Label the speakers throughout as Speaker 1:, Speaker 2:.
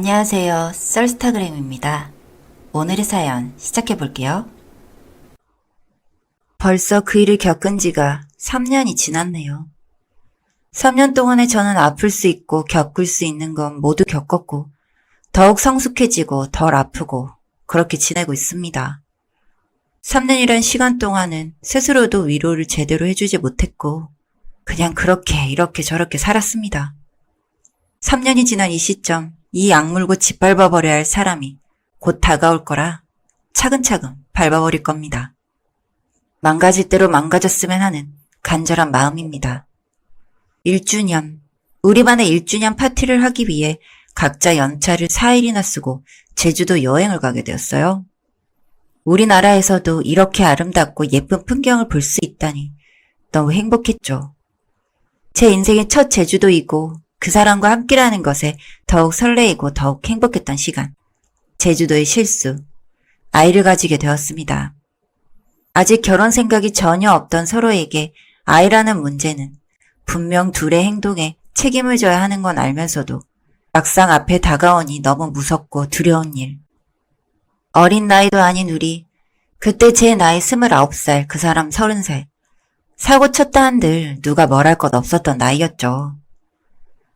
Speaker 1: 안녕하세요. 썰스타그램입니다. 오늘의 사연 시작해 볼게요. 벌써 그 일을 겪은 지가 3년이 지났네요. 3년 동안에 저는 아플 수 있고 겪을 수 있는 건 모두 겪었고, 더욱 성숙해지고 덜 아프고, 그렇게 지내고 있습니다. 3년이란 시간 동안은 스스로도 위로를 제대로 해주지 못했고, 그냥 그렇게 이렇게 저렇게 살았습니다. 3년이 지난 이 시점, 이 악물고 짓밟아 버려야 할 사람이 곧 다가올 거라 차근차근 밟아버릴 겁니다. 망가질 대로 망가졌으면 하는 간절한 마음입니다. 1주년, 우리 반의 1주년 파티를 하기 위해 각자 연차를 4일이나 쓰고 제주도 여행을 가게 되었어요. 우리나라에서도 이렇게 아름답고 예쁜 풍경을 볼 수 있다니 너무 행복했죠. 제 인생의 첫 제주도이고 그 사람과 함께라는 것에 더욱 설레이고 더욱 행복했던 시간. 제주도의 실수. 아이를 가지게 되었습니다. 아직 결혼 생각이 전혀 없던 서로에게 아이라는 문제는 분명 둘의 행동에 책임을 져야 하는 건 알면서도 막상 앞에 다가오니 너무 무섭고 두려운 일. 어린 나이도 아닌 우리. 그때 제 나이 29살, 그 사람 30살. 사고 쳤다 한들 누가 뭘 할 것 없었던 나이였죠.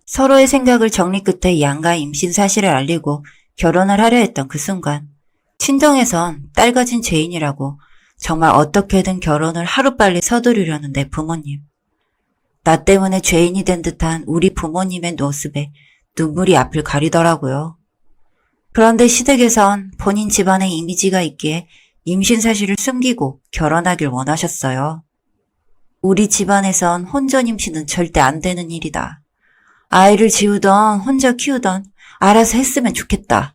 Speaker 1: 서로의 생각을 정리 끝에 양가 임신 사실을 알리고 결혼을 하려 했던 그 순간, 친정에선 딸 가진 죄인이라고 정말 어떻게든 결혼을 하루빨리 서두르려는 내 부모님. 나 때문에 죄인이 된 듯한 우리 부모님의 모습에 눈물이 앞을 가리더라고요. 그런데 시댁에선 본인 집안의 이미지가 있기에 임신 사실을 숨기고 결혼하길 원하셨어요. 우리 집안에선 혼전 임신은 절대 안 되는 일이다. 아이를 지우던 혼자 키우던 알아서 했으면 좋겠다.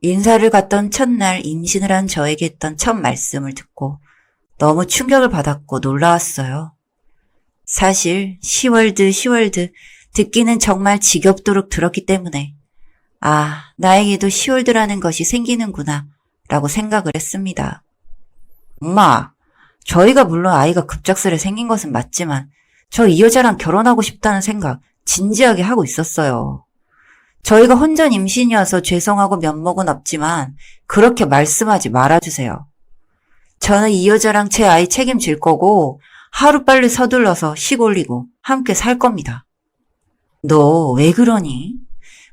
Speaker 1: 인사를 갔던 첫날 임신을 한 저에게 했던 첫 말씀을 듣고 너무 충격을 받았고 놀라웠어요. 사실 10월드 10월드 듣기는 정말 지겹도록 들었기 때문에 아 나에게도 10월드라는 것이 생기는구나 라고 생각을 했습니다. 엄마 저희가 물론 아이가 급작스레 생긴 것은 맞지만 저 이 여자랑 결혼하고 싶다는 생각 진지하게 하고 있었어요. 저희가 혼전 임신이어서 죄송하고 면목은 없지만 그렇게 말씀하지 말아주세요. 저는 이 여자랑 제 아이 책임질 거고 하루빨리 서둘러서 식 올리고 함께 살 겁니다. 너 왜 그러니?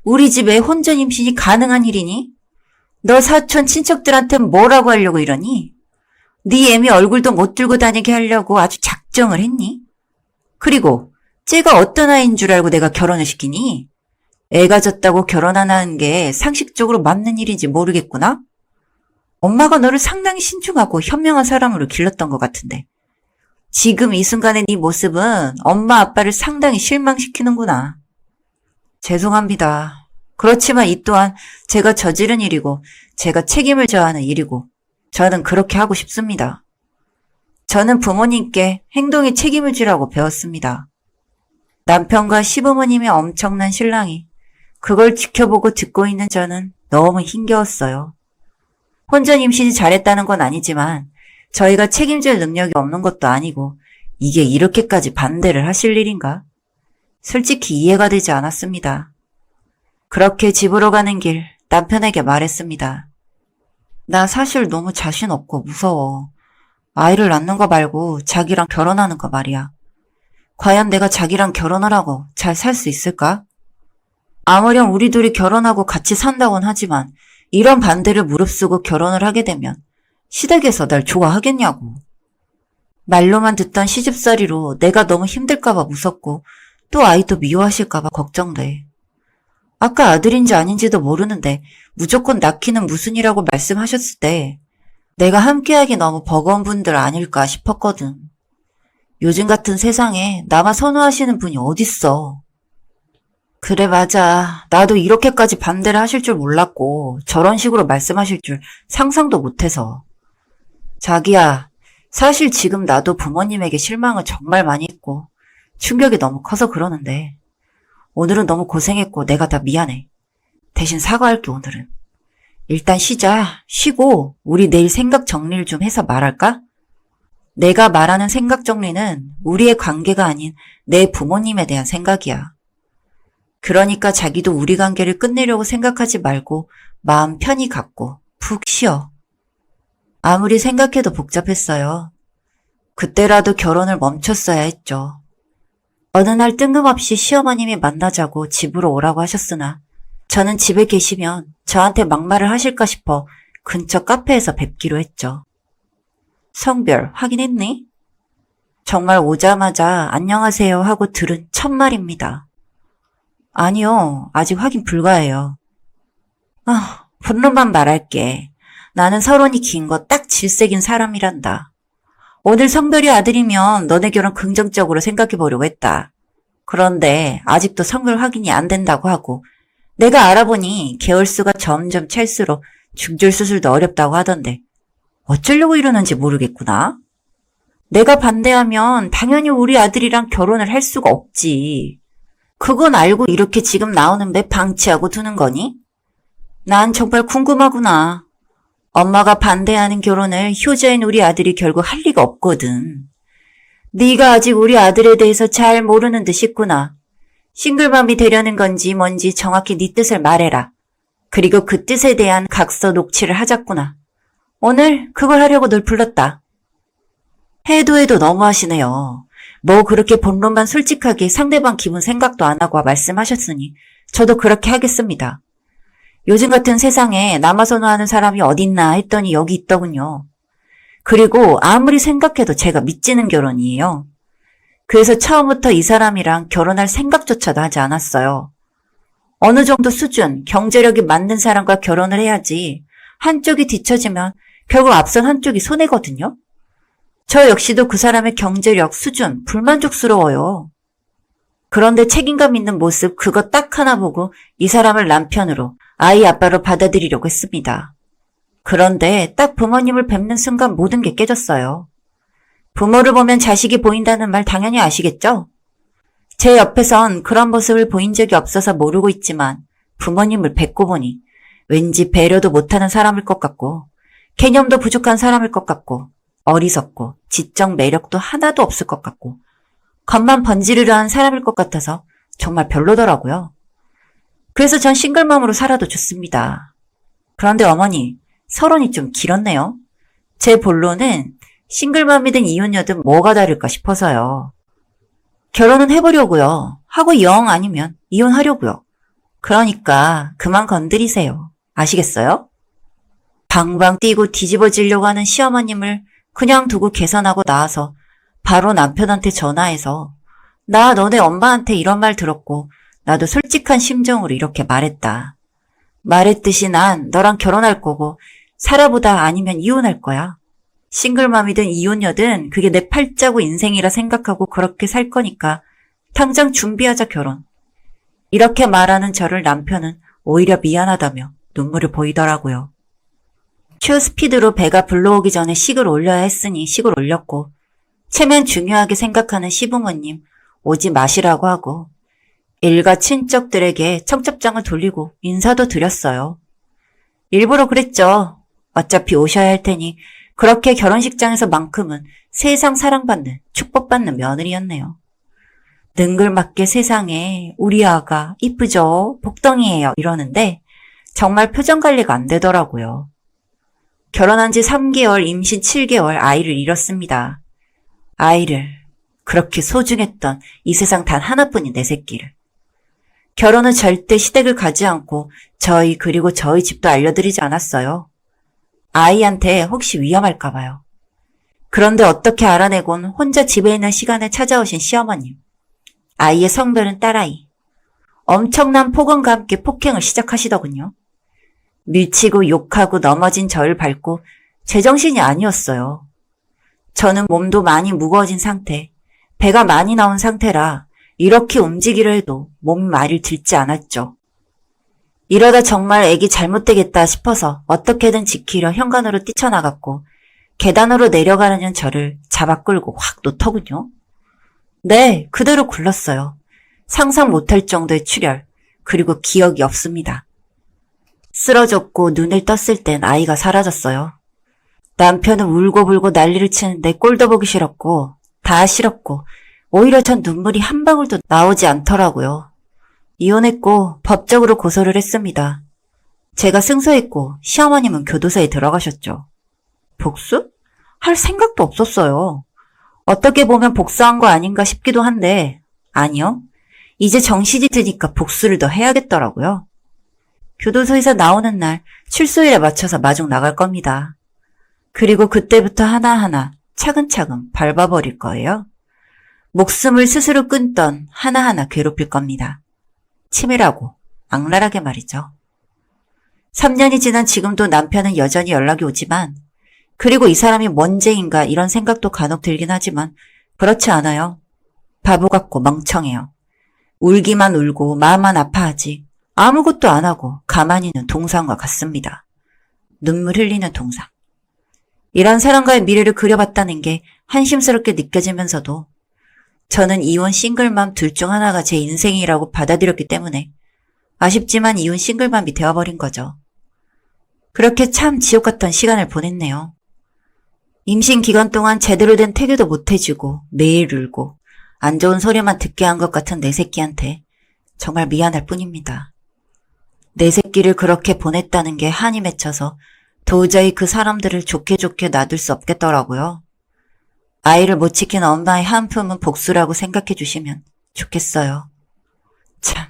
Speaker 1: 우리 집에 혼전 임신이 가능한 일이니? 너 사촌 친척들한테 뭐라고 하려고 이러니? 네 애미 얼굴도 못 들고 다니게 하려고 아주 작정을 했니? 그리고 쟤가 어떤 아이인 줄 알고 내가 결혼을 시키니? 애가 졌다고 결혼 안 하는 게 상식적으로 맞는 일인지 모르겠구나? 엄마가 너를 상당히 신중하고 현명한 사람으로 길렀던 것 같은데. 지금 이 순간의 네 모습은 엄마 아빠를 상당히 실망시키는구나. 죄송합니다. 그렇지만 이 또한 제가 저지른 일이고 제가 책임을 져야 하는 일이고 저는 그렇게 하고 싶습니다. 저는 부모님께 행동에 책임을 지라고 배웠습니다. 남편과 시부모님의 엄청난 신랑이 그걸 지켜보고 듣고 있는 저는 너무 힘겨웠어요. 혼전 임신이 잘했다는 건 아니지만 저희가 책임질 능력이 없는 것도 아니고 이게 이렇게까지 반대를 하실 일인가? 솔직히 이해가 되지 않았습니다. 그렇게 집으로 가는 길 남편에게 말했습니다. 나 사실 너무 자신 없고 무서워. 아이를 낳는 거 말고 자기랑 결혼하는 거 말이야. 과연 내가 자기랑 결혼을 하고 잘 살 수 있을까? 아무렴 우리 둘이 결혼하고 같이 산다곤 하지만 이런 반대를 무릅쓰고 결혼을 하게 되면 시댁에서 날 좋아하겠냐고. 말로만 듣던 시집살이로 내가 너무 힘들까봐 무섭고 또 아이도 미워하실까봐 걱정돼. 아까 아들인지 아닌지도 모르는데 무조건 낳기는 무슨 이라고 말씀하셨을 때 내가 함께하기 너무 버거운 분들 아닐까 싶었거든. 요즘 같은 세상에 나만 선호하시는 분이 어딨어. 그래, 맞아. 나도 이렇게까지 반대를 하실 줄 몰랐고, 저런 식으로 말씀하실 줄 상상도 못해서. 자기야, 사실 지금 나도 부모님에게 실망을 정말 많이 했고, 충격이 너무 커서 그러는데, 오늘은 너무 고생했고, 내가 다 미안해. 대신 사과할게, 오늘은. 일단 쉬자. 쉬고, 우리 내일 생각 정리를 좀 해서 말할까? 내가 말하는 생각 정리는 우리의 관계가 아닌 내 부모님에 대한 생각이야. 그러니까 자기도 우리 관계를 끝내려고 생각하지 말고 마음 편히 갖고 푹 쉬어. 아무리 생각해도 복잡했어요. 그때라도 결혼을 멈췄어야 했죠. 어느 날 뜬금없이 시어머님이 만나자고 집으로 오라고 하셨으나 저는 집에 계시면 저한테 막말을 하실까 싶어 근처 카페에서 뵙기로 했죠. 성별 확인했니? 정말 오자마자 안녕하세요 하고 들은 첫 말입니다. 아니요, 아직 확인 불가해요. 아, 본론만 말할게. 나는 서론이 긴 거 딱 질색인 사람이란다. 오늘 성별이 아들이면 너네 결혼 긍정적으로 생각해 보려고 했다. 그런데 아직도 성별 확인이 안 된다고 하고 내가 알아보니 개월수가 점점 찰수록 중절 수술도 어렵다고 하던데 어쩌려고 이러는지 모르겠구나. 내가 반대하면 당연히 우리 아들이랑 결혼을 할 수가 없지. 그건 알고 이렇게 지금 나오는 매 방치하고 두는 거니? 난 정말 궁금하구나. 엄마가 반대하는 결혼을 효자인 우리 아들이 결국 할 리가 없거든. 네가 아직 우리 아들에 대해서 잘 모르는 듯 싶구나. 싱글맘이 되려는 건지 뭔지 정확히 네 뜻을 말해라. 그리고 그 뜻에 대한 각서 녹취를 하자꾸나. 오늘 그걸 하려고 널 불렀다. 해도 해도 너무하시네요. 뭐 그렇게 본론만 솔직하게 상대방 기분 생각도 안 하고 말씀하셨으니 저도 그렇게 하겠습니다. 요즘 같은 세상에 남아 선호하는 사람이 어딨나 했더니 여기 있더군요. 그리고 아무리 생각해도 제가 믿지는 결혼이에요. 그래서 처음부터 이 사람이랑 결혼할 생각조차도 하지 않았어요. 어느 정도 수준, 경제력이 맞는 사람과 결혼을 해야지 한쪽이 뒤처지면 결국 앞선 한쪽이 손해거든요. 저 역시도 그 사람의 경제력, 수준, 불만족스러워요. 그런데 책임감 있는 모습, 그거 딱 하나 보고 이 사람을 남편으로, 아이 아빠로 받아들이려고 했습니다. 그런데 딱 부모님을 뵙는 순간 모든 게 깨졌어요. 부모를 보면 자식이 보인다는 말 당연히 아시겠죠? 제 옆에선 그런 모습을 보인 적이 없어서 모르고 있지만 부모님을 뵙고 보니 왠지 배려도 못하는 사람일 것 같고 개념도 부족한 사람일 것 같고 어리석고 지적 매력도 하나도 없을 것 같고 겉만 번지르르 한 사람일 것 같아서 정말 별로더라고요. 그래서 전 싱글맘으로 살아도 좋습니다. 그런데 어머니, 서론이 좀 길었네요. 제 본론은 싱글맘이든 이혼녀든 뭐가 다를까 싶어서요. 결혼은 해보려고요. 하고 영 아니면 이혼하려고요. 그러니까 그만 건드리세요. 아시겠어요? 방방 뛰고 뒤집어지려고 하는 시어머님을 그냥 두고 계산하고 나와서 바로 남편한테 전화해서 나 너네 엄마한테 이런 말 들었고 나도 솔직한 심정으로 이렇게 말했다. 말했듯이 난 너랑 결혼할 거고 살아보다 아니면 이혼할 거야. 싱글맘이든 이혼녀든 그게 내 팔자고 인생이라 생각하고 그렇게 살 거니까 당장 준비하자 결혼. 이렇게 말하는 저를 남편은 오히려 미안하다며 눈물을 보이더라고요. 큐 스피드로 배가 불러오기 전에 식을 올려야 했으니 식을 올렸고 체면 중요하게 생각하는 시부모님 오지 마시라고 하고 일가 친척들에게 청첩장을 돌리고 인사도 드렸어요. 일부러 그랬죠. 어차피 오셔야 할 테니 그렇게 결혼식장에서만큼은 세상 사랑받는 축복받는 며느리였네요. 능글맞게 세상에 우리 아가 이쁘죠? 복덩이에요. 이러는데 정말 표정 관리가 안 되더라고요. 결혼한 지 3개월, 임신 7개월 아이를 잃었습니다. 아이를, 그렇게 소중했던 이 세상 단 하나뿐인 내 새끼를. 결혼은 절대 시댁을 가지 않고 저희 그리고 저희 집도 알려드리지 않았어요. 아이한테 혹시 위험할까봐요. 그런데 어떻게 알아내곤 혼자 집에 있는 시간에 찾아오신 시어머님. 아이의 성별은 딸아이. 엄청난 폭언과 함께 폭행을 시작하시더군요. 밀치고 욕하고 넘어진 저를 밟고 제정신이 아니었어요. 저는 몸도 많이 무거워진 상태, 배가 많이 나온 상태라 이렇게 움직이려 해도 몸이 말을 듣지 않았죠. 이러다 정말 애기 잘못되겠다 싶어서 어떻게든 지키려 현관으로 뛰쳐나갔고 계단으로 내려가려는 저를 잡아 끌고 확 놓더군요. 네, 그대로 굴렀어요. 상상 못할 정도의 출혈, 그리고 기억이 없습니다. 쓰러졌고 눈을 떴을 땐 아이가 사라졌어요. 남편은 울고불고 난리를 치는데 꼴도 보기 싫었고 다 싫었고 오히려 전 눈물이 한 방울도 나오지 않더라고요. 이혼했고 법적으로 고소를 했습니다. 제가 승소했고 시어머님은 교도소에 들어가셨죠. 복수? 할 생각도 없었어요. 어떻게 보면 복수한 거 아닌가 싶기도 한데, 아니요. 이제 정신이 드니까 복수를 더 해야겠더라고요. 교도소에서 나오는 날 출소일에 맞춰서 마중 나갈 겁니다. 그리고 그때부터 하나하나 차근차근 밟아버릴 거예요. 목숨을 스스로 끊던 하나하나 괴롭힐 겁니다. 치밀하고 악랄하게 말이죠. 3년이 지난 지금도 남편은 여전히 연락이 오지만 그리고 이 사람이 뭔 죄인가 이런 생각도 간혹 들긴 하지만 그렇지 않아요. 바보 같고 멍청해요. 울기만 울고 마음만 아파하지 아무것도 안 하고 가만히 있는 동상과 같습니다. 눈물 흘리는 동상. 이런 사람과의 미래를 그려봤다는 게 한심스럽게 느껴지면서도 저는 이혼 싱글맘 둘 중 하나가 제 인생이라고 받아들였기 때문에 아쉽지만 이혼 싱글맘이 되어버린 거죠. 그렇게 참 지옥 같던 시간을 보냈네요. 임신 기간 동안 제대로 된 태교도 못 해주고 매일 울고 안 좋은 소리만 듣게 한 것 같은 내 새끼한테 정말 미안할 뿐입니다. 내 새끼를 그렇게 보냈다는 게 한이 맺혀서 도저히 그 사람들을 좋게 좋게 놔둘 수 없겠더라고요. 아이를 못 지킨 엄마의 한 품은 복수라고 생각해 주시면 좋겠어요. 참,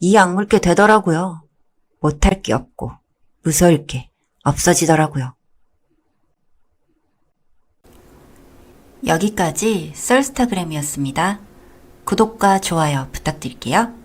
Speaker 1: 이 악물게 되더라고요. 못할 게 없고, 무서울 게 없어지더라고요. 여기까지 썰스타그램이었습니다. 구독과 좋아요 부탁드릴게요.